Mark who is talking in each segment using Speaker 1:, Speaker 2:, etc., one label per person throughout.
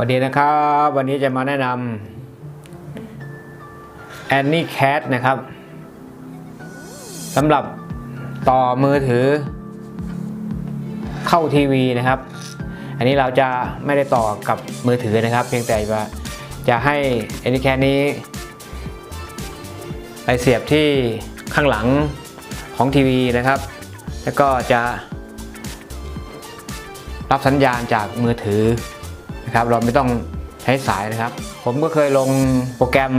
Speaker 1: วัสดีนะครับ วันนี้จะมาแนะนำ Annie Cat นะครับสำหรับต่อมือถือ เข้าทีวีนะครับ อันนี้เราจะไม่ได้ต่อกับมือถือนะครับ เพียงแต่ว่าจะให้ Annie Cat นี้ ไปเสียบที่ข้างหลังของทีวีนะครับ แล้วก็จะรับสัญญาณจากมือถือ นะครับเราไม่ต้องใช้สายนะครับ ผมก็เคยลงโปรแกรม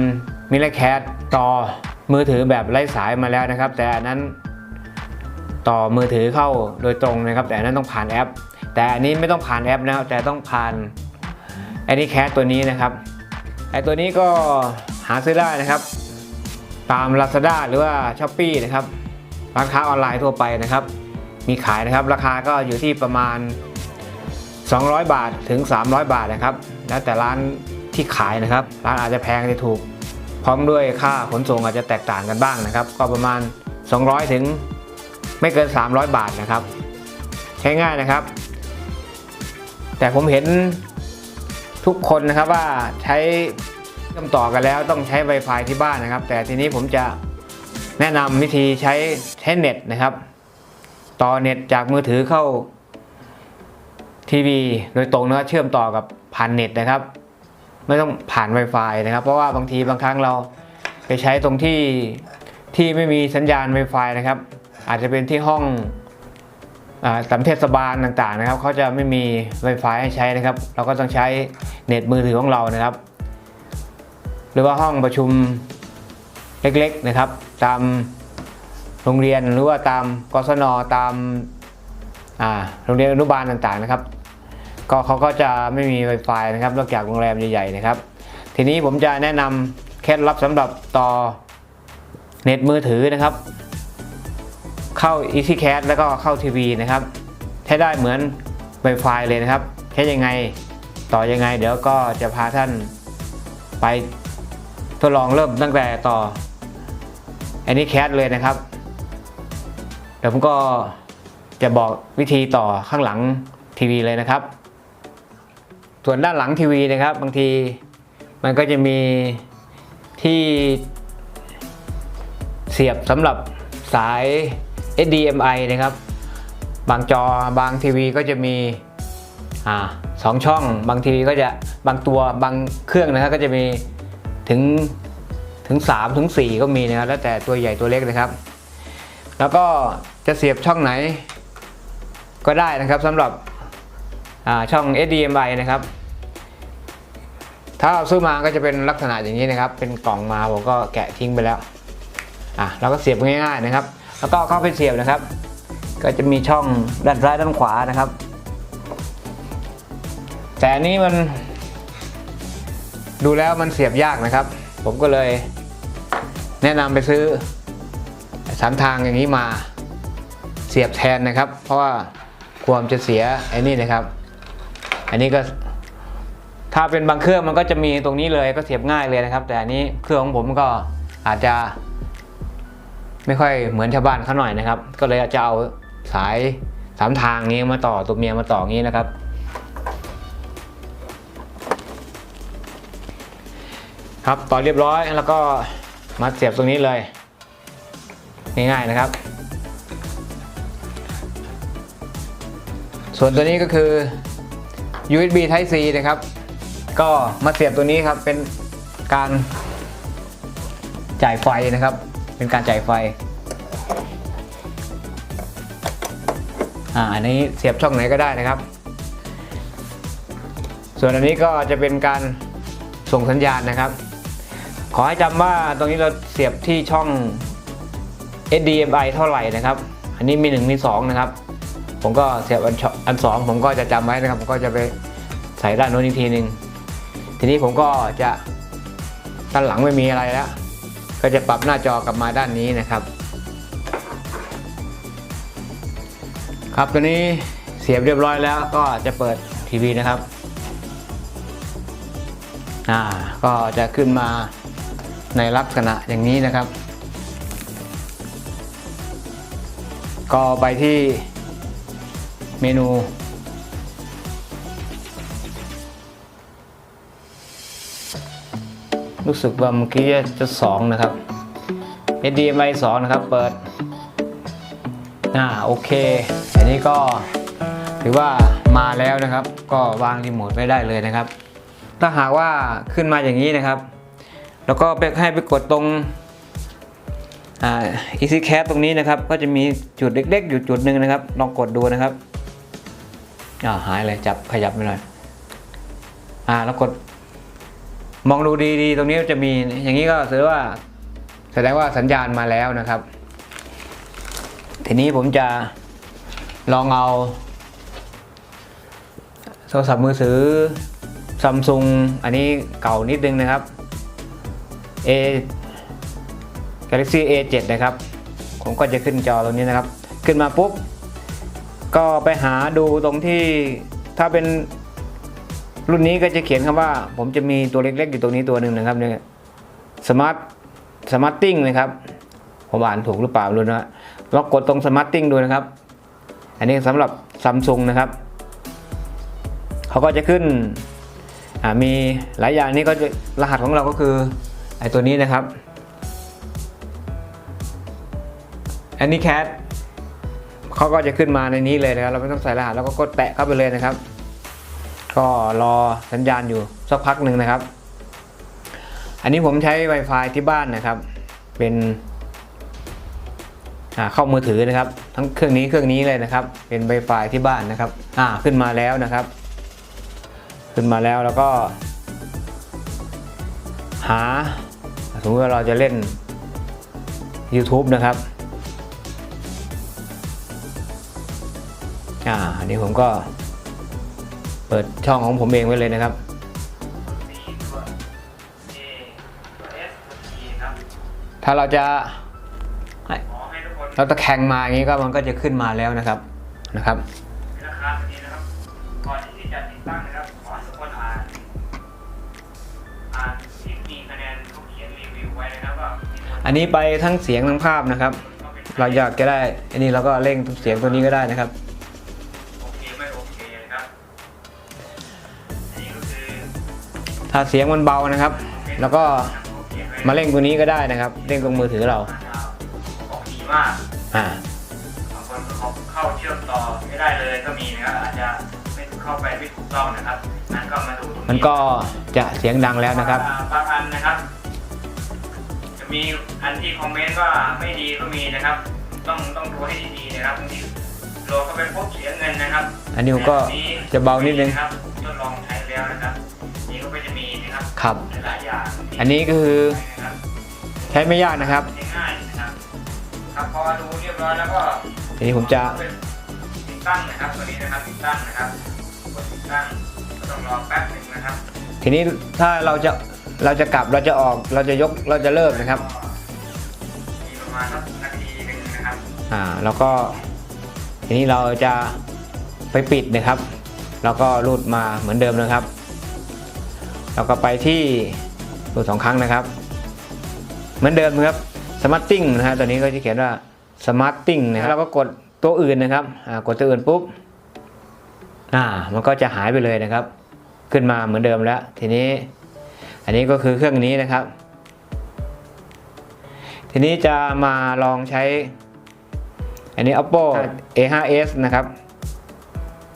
Speaker 1: m i l l c a t ต่อมือถือแบบไร้สายมาแล้วนะครับ แต่อันนั้นต่อมือถือเข้าโดยตรงนะครับ แต่อันนั้นต้องผ่านแอป แต่อันนี้ไม่ต้องผ่านแอปนะครับแต่ต้องผ่าน a n y c a t ตัวนี้นะครับไอตัวนี้ก็หาซื้อได้นะครับ ตาม Lazada หรือว่า s h อ p e e นะครับร้านค้าออนไลน์ทั่วไปนะครับ มีขายนะครับ ราคาก็อยู่ที่ประมาณ 200 บาทถึง 300 บาทนะครับ แล้วแต่ร้านที่ขายนะครับ ร้านอาจจะแพงจะถูก พร้อมด้วยค่าขนส่งอาจจะแตกต่างกันบ้างนะครับ ก็ประมาณ 200 ถึงไม่เกิน 300 บาทนะครับใช้ง่ายนะครับ แต่ผมเห็นทุกคนนะครับว่าใช้เชื่อมต่อกันแล้วต้องใช้ Wi-Fi ที่บ้านนะครับ แต่ทีนี้ผมจะแนะนำวิธีใช้ใช้เน็ตนะครับ ต่อเน็ตจากมือถือเข้า ทีวีโดยตรงนะครับเชื่อมต่อกับผ่านเน็ตนะครับ ไม่ต้องผ่าน Wi-Fi นะครับ เพราะว่าบางทีบางครั้งเราไปใช้ตรงที่ที่ไม่มีสัญญาณ Wi-Fi นะครับ อาจจะเป็นที่ห้องอ่าตามเทศบาลต่างๆนะครับเขาจะไม่มี Wi-Fi ให้ใช้นะครับ เราก็ต้องใช้เน็ตมือถือของเรานะครับ หรือว่าห้องประชุมเล็กๆนะครับ ตามโรงเรียนหรือว่าตามกศนตามอ่าโรงเรียนอนุบาลต่างๆนะครับ ก็เขาก็จะไม่มี Wi-Fi นะครับนอกจากโรงแรมใหญ่ๆนะครับ ทีนี้ผมจะแนะนำเคล็ดลับสำหรับต่อเน็ตมือถือนะครับ เข้า EasyCast แล้วก็เข้าทีวีนะครับ ใช้ได้เหมือน Wi-Fi เลยนะครับ ใช้ยังไงต่อยังไง เดี๋ยวก็จะพาท่านไปทดลองเริ่มตั้งแต่ต่อ AnyCast เลยนะครับ เดี๋ยวผมก็จะบอกวิธีต่อข้างหลังทีวีเลยนะครับ ส่วนด้านหลังทีวีนะครับ บางทีมันก็จะมีที่เสียบสำหรับสาย HDMI นะครับ บางจอบางทีวีก็จะมีอ่าสองช่อง บางทีวีก็จะบางตัวบางเครื่องนะครับก็จะมีถึงถึง 3 ถึง 4 ก็มีนะครับแล้วแต่ตัวใหญ่ตัวเล็กนะครับ แล้วก็จะเสียบช่องไหนก็ได้นะครับสำหรับ ช่อง HDMI นะครับถ้าเราซื้อมาก็จะเป็นลักษณะอย่างนี้นะครับ เป็นกล่องมาผมก็แกะทิ้งไปแล้วอะเราก็เสียบง่ายๆนะครับ แล้วก็เข้าไปเสียบนะครับ ก็จะมีช่องด้านซ้ายด้านขวานะครับ แต่นนี้มัน ดูแล้วมันเสียบยากนะครับ ผมก็เลยแนะนำไปซื้อสามทางอย่างนี้มาเสียบแทนนะครับ เพราะว่าความจะเสียไอ้นี่นะครับ อันนี้ก็ถ้าเป็นบางเครื่องมันก็จะมีตรงนี้เลยก็เสียบง่ายเลยนะครับ แต่อันนี้เครื่องของผมก็อาจจะ ไม่ค่อยเหมือนชาวบ้านเขาหน่อยนะครับ ก็เลยจะเอาสายสามทางนี้มาต่อตัวเมียมาต่อองนี้นะครับ ครับต่อเรียบร้อยแล้วก็มาเสียบตรงนี้เลย ง่ายๆนะครับ ส่วนตัวนี้ก็คือ USB Type C นะครับ ก็มาเสียบตัวนี้ครับเป็นการจ่ายไฟนะครับ เป็นการจ่ายไฟอ่าอันนี้เสียบช่องไหนก็ได้นะครับ ส่วนอันนี้ก็จะเป็นการส่งสัญญาณนะครับ ขอให้จำว่าตรงนี้เราเสียบที่ช่อง HDMI เท่าไหร่นะครับ อันนี้มี 1 มี 2 นะครับ ผมก็เสียบอันอันสองผมก็จะจำไว้นะครับ ผมก็จะไปใส่ด้านโน้นอีกทีหนึ่งทีนี้ผมก็จะด้านหลังไม่มีอะไรแล้ว ก็จะปรับหน้าจอกลับมาด้านนี้นะครับ ครับตัวนี้เสียบเรียบร้อยแล้วก็จะเปิดทีวีนะครับอ่าก็จะขึ้นมาในลักษณะอย่างนี้นะครับ ก็ไปที่ เมนู รู้สึกว่าเมื่อกี้จะสองนะครับ HDMI 2นะครับ เปิดอ่าโอเค อันนี้ก็ถือว่ามาแล้วนะครับ ก็วางรีโมทไว้ได้เลยนะครับ ถ้าหากว่าขึ้นมาอย่างนี้นะครับ แล้วก็ไปให้ไปกดตรงอ่า Easy Cat ตรงนี้นะครับ ก็จะมีจุดเล็กๆ อยู่จุดหนึ่งนะครับ ลองกดดูนะครับ อ่าหายเลยจับขยับไปหน่อยอ่าแล้วกด มองดูดีๆ ตรงนี้จะมีอย่างนี้ก็ถือว่าแสดงว่าสัญญาณมาแล้วนะครับ ทีนี้ผมจะลองเอาโทรศัพท์มือถือซัมซุงอันนี้เก่านิดนึงนะครับ A Galaxy A7 นะครับ ผมก็จะขึ้นจอตรงนี้นะครับ ขึ้นมาปุ๊บ ก็ไปหาดูตรงที่ถ้าเป็นรุ่นนี้ก็จะเขียนคำว่า ผมจะมีตัวเล็กๆอยู่ตรงนี้ตัวหนึ่งนะครับเนี่ยสมาร์ทสมาร์ตติ้งนะครับผมอ่านถูกหรือเปล่าไม่รู้นะลองกดตรงสมาร์ตติ้งดูนะครับ อันนี้สำหรับซัมซุงนะครับเขาก็จะขึ้นมีหลายอย่างนี่ก็รหัสของเราก็คือไอตัวนี้นะครับอันนี้แคท เขาก็จะขึ้นมาในนี้เลยนะครับ เราไม่ต้องใส่รหัสแล้วก็กดแตะเข้าไปเลยนะครับ ก็รอสัญญาณอยู่สักพักหนึ่งนะครับ อันนี้ผมใช้ Wi-Fi ที่บ้านนะครับ เป็นอ่าเข้ามือถือนะครับ ทั้งเครื่องนี้เครื่องนี้เลยนะครับ เป็น Wi-Fi ที่บ้านนะครับอ่าขึ้นมาแล้วนะครับ ขึ้นมาแล้วแล้วก็ หาสมมติว่าเราจะเล่น YouTube นะครับ อ่าอันนี้ผมก็ เปิดช่องของผมเองไว้เลยนะครับ ถ้าเราจะให้เราตะแคงมาอย่างนี้ก็มันก็จะขึ้นมาแล้วนะครับนะครับ
Speaker 2: ราคาตัวนี้นะครับก่อนที่จะติดตั้งนะครับขอให้ทุกคนอ่านอ่านที่มีคะแนนเขาเขียนรีวิวไว้นะครับว่ามีคน
Speaker 1: อันนี้ไปทั้งเสียงทั้งภาพนะครับ
Speaker 2: เขาเป็น
Speaker 1: เราอยากจะได้ อันนี้เราก็เร่งเสียงตัวนี้ก็ได้นะครับ ถ้าเสียงมันเบานะครับ แล้วก็
Speaker 2: เขาเขียนไว้
Speaker 1: มาเร่งตัวนี้ก็ได้นะครับเร่งตรงมือถือเรา
Speaker 2: บอกดีมาก
Speaker 1: อ่า
Speaker 2: บางคนเขาเข้าเชื่อมต่อไม่ได้เลยก็มีนะครับอาจจะไม่เข้าไปไม่ถูกต้องนะครับนั่นก็มาดูตรงนี้
Speaker 1: มันก็จะเสียงดังแล้วนะครับ
Speaker 2: บางอันนะครับ จะมีอันที่คอมเมนต์ว่าไม่ดีก็มีนะครับ ต้องต้องดูให้ดีๆนะครับบางทีโหลดเข้าไปพบเสียเงินนะครับ
Speaker 1: อันนี้ผมก็จะเบานิดนึง
Speaker 2: ครับทดลองใช้แล้วนะครับนี่ ก็จะมีนะครับ
Speaker 1: ครับ
Speaker 2: หลายๆอย่างที่
Speaker 1: อันนี้ก็คือ
Speaker 2: นะครับ
Speaker 1: ใช้ไม่ยากนะครับ
Speaker 2: ง่ายๆนะครับครับพอดูเรียบร้อยแล้วก็
Speaker 1: ทีนี้ผมจะ
Speaker 2: ติดตั้งนะครับตัวนี้นะครับติดตั้งนะครับกดติดตั้งก็ต้องรอแป๊บหนึ่งนะครับ
Speaker 1: ทีนี้ถ้าเราจะเราจะกลับเราจะออกเราจะยกเราจะเลิกนะครับ
Speaker 2: มีประมาณสักนาทีหนึ่งนะครับ
Speaker 1: อ่าแล้วก็ทีนี้เราจะไปปิดนะครับ แล้วก็รูดมาเหมือนเดิมนะครับ แล้วก็ไปที่รูดสองครั้งนะครับ เหมือนเดิมครับสมาร์ตติ้งนะฮะตัวนี้ก็จะเขียนว่าสมาร์ตติ้งนะครับเราก็กดตัวอื่นนะครับอ่ากดตัวอื่นปุ๊บอ่ามันก็จะหายไปเลยนะครับ ขึ้นมาเหมือนเดิมแล้ว ทีนี้ อันนี้ก็คือเครื่องนี้นะครับ ทีนี้จะมาลองใช้ อันนี้ Oppo A5s นะครับ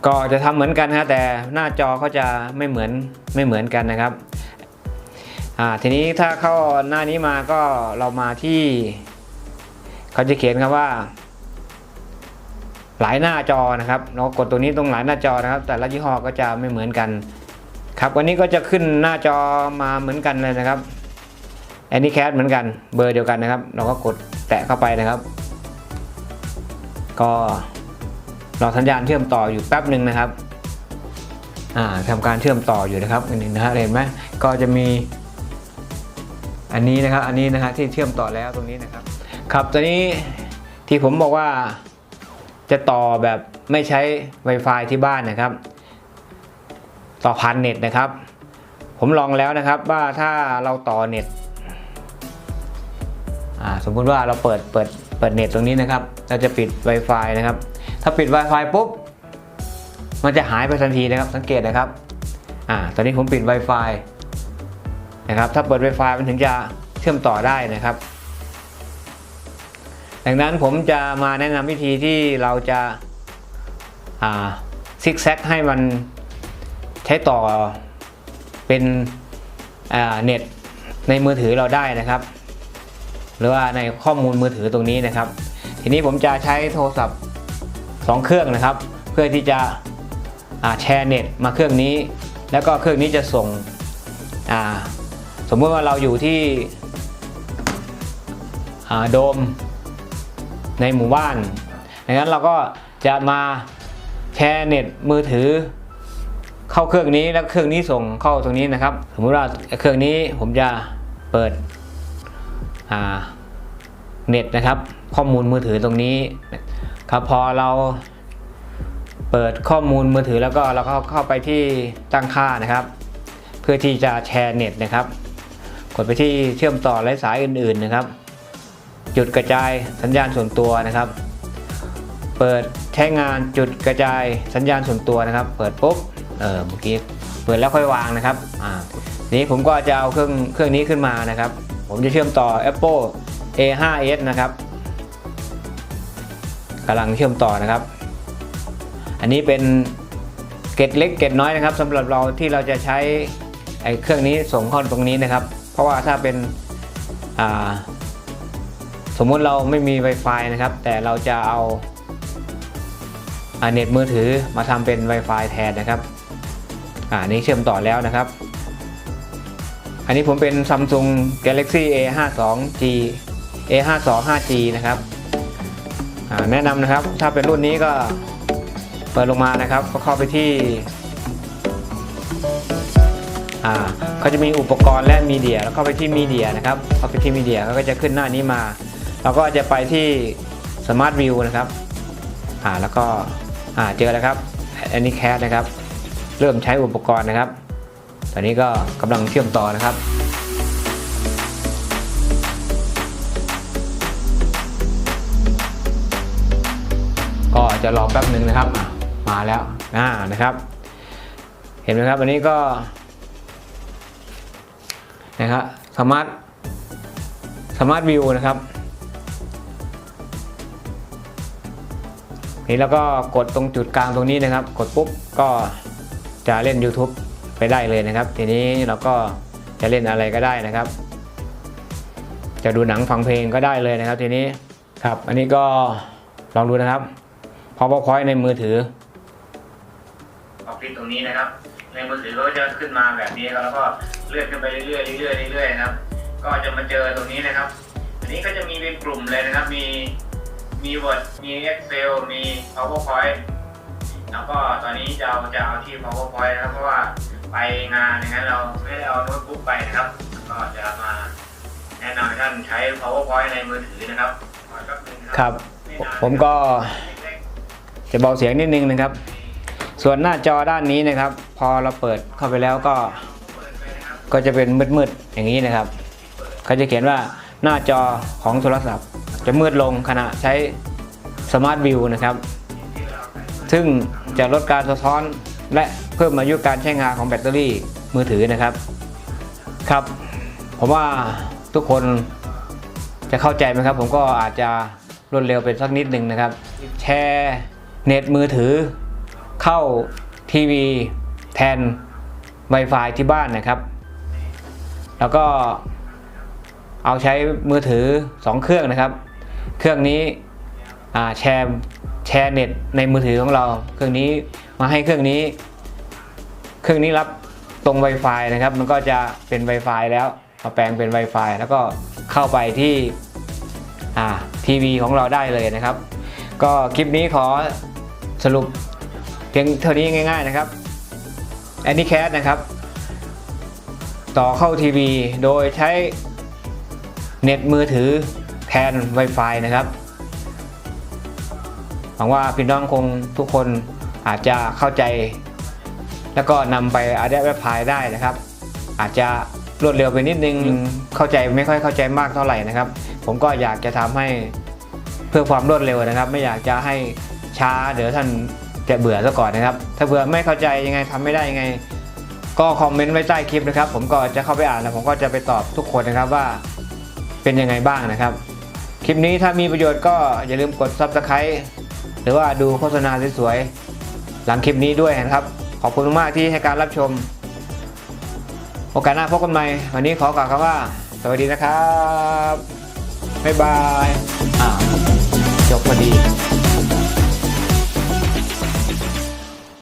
Speaker 1: ก็จะทำเหมือนกันนะฮะแต่หน้าจอเขาจะไม่เหมือนไม่เหมือนกันนะครับอ่าทีนี้ถ้าเข้าหน้านี้มาก็เรามาที่เขาจะเขียนคำว่า หลายหน้าจอนะครับ เรากดตัวนี้ตรงหลายหน้าจอนะครับ แต่ละยี่ห้อก็จะไม่เหมือนกัน ครับวันนี้ก็จะขึ้นหน้าจอมาเหมือนกันเลยนะครับแอนนี้แคสเหมือนกันเบอร์เดียวกันนะครับ เราก็กดแตะเข้าไปนะครับ ก็ รอสัญญาณเชื่อมต่ออยู่แป๊บหนึ่งนะครับอ่าทำการเชื่อมต่ออยู่นะครับอันนี้นะฮะเห็นไหมก็จะมี อันนี้นะครับ อันนี้นะฮะที่เชื่อมต่อแล้วตรงนี้นะครับ ครับตอนนี้ที่ผมบอกว่าจะต่อแบบไม่ใช้ Wi-Fi ที่บ้านนะครับ ต่อผ่านเน็ตนะครับ ผมลองแล้วนะครับว่าถ้าเราต่อเน็ตสมมุติว่าเราเปิดเปิดเปิดเน็ตตรงนี้นะครับ เราจะปิด Wi-Fi นะครับ ถ้าปิด Wi-Fi ปุ๊บ มันจะหายไปทันทีนะครับ สังเกตนะครับ อ่า ตอนนี้ผมปิด Wi-Fi นะครับ ถ้าเปิด Wi-Fi มันถึงจะเชื่อมต่อได้นะครับ ดังนั้นผมจะมาแนะนำวิธีที่เราจะซิกแซกให้มันใช้ต่อเป็นอ่าเน็ตในมือถือเราได้นะครับ หรือว่าในข้อมูลมือถือตรงนี้นะครับ ทีนี้ผมจะใช้โทรศัพท์ 2 เครื่องนะครับ เพื่อที่จะแชร์เน็ตมาเครื่องนี้ แล้วก็เครื่องนี้จะส่งสมมติว่าเราอยู่ที่โดมในหมู่บ้านดังนั้นเราก็จะมาแชร์เน็ตมือถือ เข้าเครื่องนี้แล้วเครื่องนี้ส่งเข้าตรงนี้นะครับ สมมุติว่าเครื่องนี้ผมจะเปิดเน็ตนะครับ ข้อมูลมือถือตรงนี้ ครับพอเราเปิดข้อมูลมือถือแล้วก็เราก็เข้าไปที่ตั้งค่านะครับ เพื่อที่จะแชร์เน็ตนะครับ กดไปที่เชื่อมต่อไร้สายอื่นๆนะครับ จุดกระจายสัญญาณส่วนตัวนะครับ เปิดใช้งานจุดกระจายสัญญาณส่วนตัวนะครับ เปิดปุ๊บเออเมื่อกี้เปิดแล้วค่อยวางนะครับอ่าทีนี้ผมก็จะเอาเครื่องเครื่องนี้ขึ้นมานะครับ ผมจะเชื่อมต่อ Apple A5s นะครับ กำลังเชื่อมต่อนะครับ อันนี้เป็นเกร็ดเล็กเกร็ดน้อยนะครับสำหรับเราที่เราจะใช้ไอ้เครื่องนี้ส่งเข้าตรงนี้นะครับ เพราะว่าถ้าเป็นสมมุติเราไม่มี Wi-Fi นะครับ แต่เราจะเอาอ่าเน็ตมือถือมาทำเป็น Wi-Fi แทนนะครับอ่านี้เชื่อมต่อแล้วนะครับ อันนี้ผมเป็น Samsung Galaxy A52G A52 5G นะครับ แนะนำนะครับ ถ้าเป็นรุ่นนี้ก็เปิดลงมานะครับ ก็เข้าไปที่อ่าเขาจะมีอุปกรณ์และมีเดีย แล้วเข้าไปที่มีเดียนะครับเข้าไปที่มีเดียก็จะขึ้นหน้านี้มาเราก็จะไปที่ Smart View นะครับอ่าแล้วก็อ่าเจอแล้วครับอันนี้แคสนะครับ เริ่มใช้อุปกรณ์นะครับ ตอนนี้ก็กำลังเชื่อมต่อนะครับ จะรอแป๊บหนึ่งนะครับ มาแล้วอ่านะครับ เห็นไหมครับอันนี้ก็นะครับสามาร์ทสมาร์ทวิวนะครับนี่แล้วก็กดตรงจุดกลางตรงนี้นะครับ กดปุ๊บก็จะเล่น YouTube ไปได้เลยนะครับ ทีนี้เราก็จะเล่นอะไรก็ได้นะครับ จะดูหนังฟังเพลงก็ได้เลยนะครับ ทีนี้ครับ อันนี้ก็ลองดูนะครับ PowerPoint ในมือถือ
Speaker 2: พอคลิกตรงนี้นะครับ ในมือถือก็จะขึ้นมาแบบนี้แล้วก็เลื่อนขึ้นไปเรื่อยๆเรื่อยๆเรื่อยๆนะครับก็จะมาเจอตรงนี้นะครับ อันนี้ก็จะมีเป็นกลุ่มเลยนะครับ มีมี Word มี Excel มี PowerPoint แล้วก็ตอนนี้จะเอาจะเอาที่ PowerPoint นะครับเพราะว่าไปงานอย่างนั้นเราไม่ได้เอาโน้ตบุ๊กไปนะครับ ก็จะมาแนะนำให้ท่านใช้ PowerPoint ในมือถือนะครับขอแป๊บนึงนะครับไม่นาน
Speaker 1: ผมก็ จะเบาเสียงนิดนึงนะครับ ส่วนหน้าจอด้านนี้นะครับ พอเราเปิดเข้าไปแล้วก็ ก็จะเป็นมืดๆอย่างนี้นะครับเขาจะเขียนว่าหน้าจอของโทรศัพท์ จะมืดลงขณะใช้สมาร์ทวิวนะครับ ซึ่งจะลดการสะท้อนและเพิ่มอายุการใช้งานของแบตเตอรี่มือถือนะครับ ครับผมว่าทุกคนจะเข้าใจไหมครับ ผมก็อาจจะรวดเร็วเป็นสักนิดหนึ่งนะครับ แชร์ เน็ตมือถือ เข้าทีวีแทน Wi-Fi ที่บ้านนะครับ แล้วก็เอาใช้มือถือ 2 เครื่องนะครับ เครื่องนี้อ่าแชร์แชร์เน็ตในมือถือของเรา เครื่องนี้มาให้เครื่องนี้ เครื่องนี้รับตรง Wi-Fi นะครับ มันก็จะเป็น Wi-Fi แล้วมาแปลงเป็น Wi-Fi แล้วก็เข้าไปที่อ่าทีวีของเราได้เลยนะครับ ก็คลิปนี้ขอ สรุปเพียงเท่านี้ง่าย ๆนะครับ a n y c a s นะครับ ต่อเข้าทีวีโดยใช้เน็ตมือถือแทน Wi-Fi นะครับหวังว่าพี่น้องคงทุกคนอาจจะเข้าใจ แล้วก็นำไปอาดแอปพลายได้นะครับ อาจจะรวดเร็วไปนิดนึงเข้าใจไม่ค่อยเข้าใจมากเท่าไหร่นะครับ ผมก็อยากจะทำให้เพื่อความรวดเร็วนะครับ ไม่อยากจะให้ ช้าเดี๋ยวท่านจะเบื่อซะก่อนนะครับ ถ้าเบื่อไม่เข้าใจยังไงทำไม่ได้ยังไง ก็คอมเมนต์ไว้ใต้คลิปนะครับ ผมก็จะเข้าไปอ่านแล้วผมก็จะไปตอบทุกคนนะครับว่าเป็นยังไงบ้างนะครับ คลิปนี้ถ้ามีประโยชน์ก็อย่าลืมกด Subscribe หรือว่าดูโฆษณาสวยๆหลังคลิปนี้ด้วยนะครับ ขอบคุณมากที่ให้การรับชม โอกาสหน้าพบกันใหม่วันนี้ขอกล่าวคำว่า สวัสดีนะครับบ๊ายบายอ้าจบพอดี